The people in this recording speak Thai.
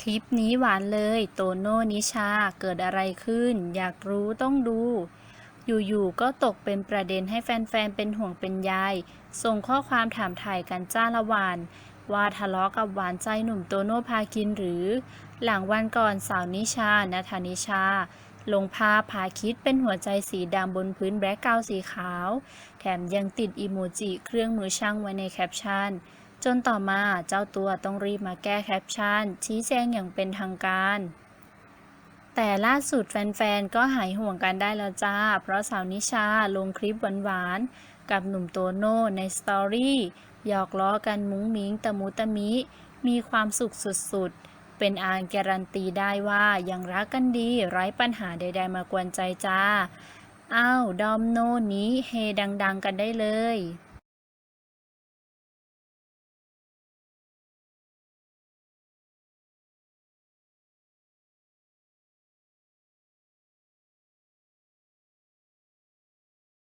คลิปนี้หวานเลย โตโน่นิชาเกิดอะไรขึ้น อยากรู้ต้องดู อยู่ๆก็ตกเป็นประเด็นให้แฟนๆ เป็นห่วงเป็นใยส่งข้อความถามถ่ายกันจ้าละวันว่าทะเลาะกับหวานใจหนุ่มโตโน่พาคินหรือ หลังวันก่อนสาวนิชานาธานิชา ลงภาพพาคิดเป็นหัวใจสีดำบนพื้นแบล็กเกาสีขาว แถมยังติดอีโมจิเครื่องมือช่างไว้ในแคปชั่น จนต่อมาเจ้าตัวต้องรีบมาแก้แคปชั่น ชี้แจงอย่างเป็นทางการ แต่ล่าสุดแฟนๆ ก็หายห่วงกันได้แล้วจ้า เพราะสาวนิชาลงคลิปหวานๆ กับหนุ่มโตโน่ในสตอรี่หยอกล้อกันมุ้งมิ้งตะมุตะมิ มีความสุขสุดๆ เป็นอานการันตีได้ว่ายังรักกันดี ไร้ปัญหาใดๆมากวนใจจ้า อ้าว ดอมโนนี้เฮดัง ๆ กันได้เลย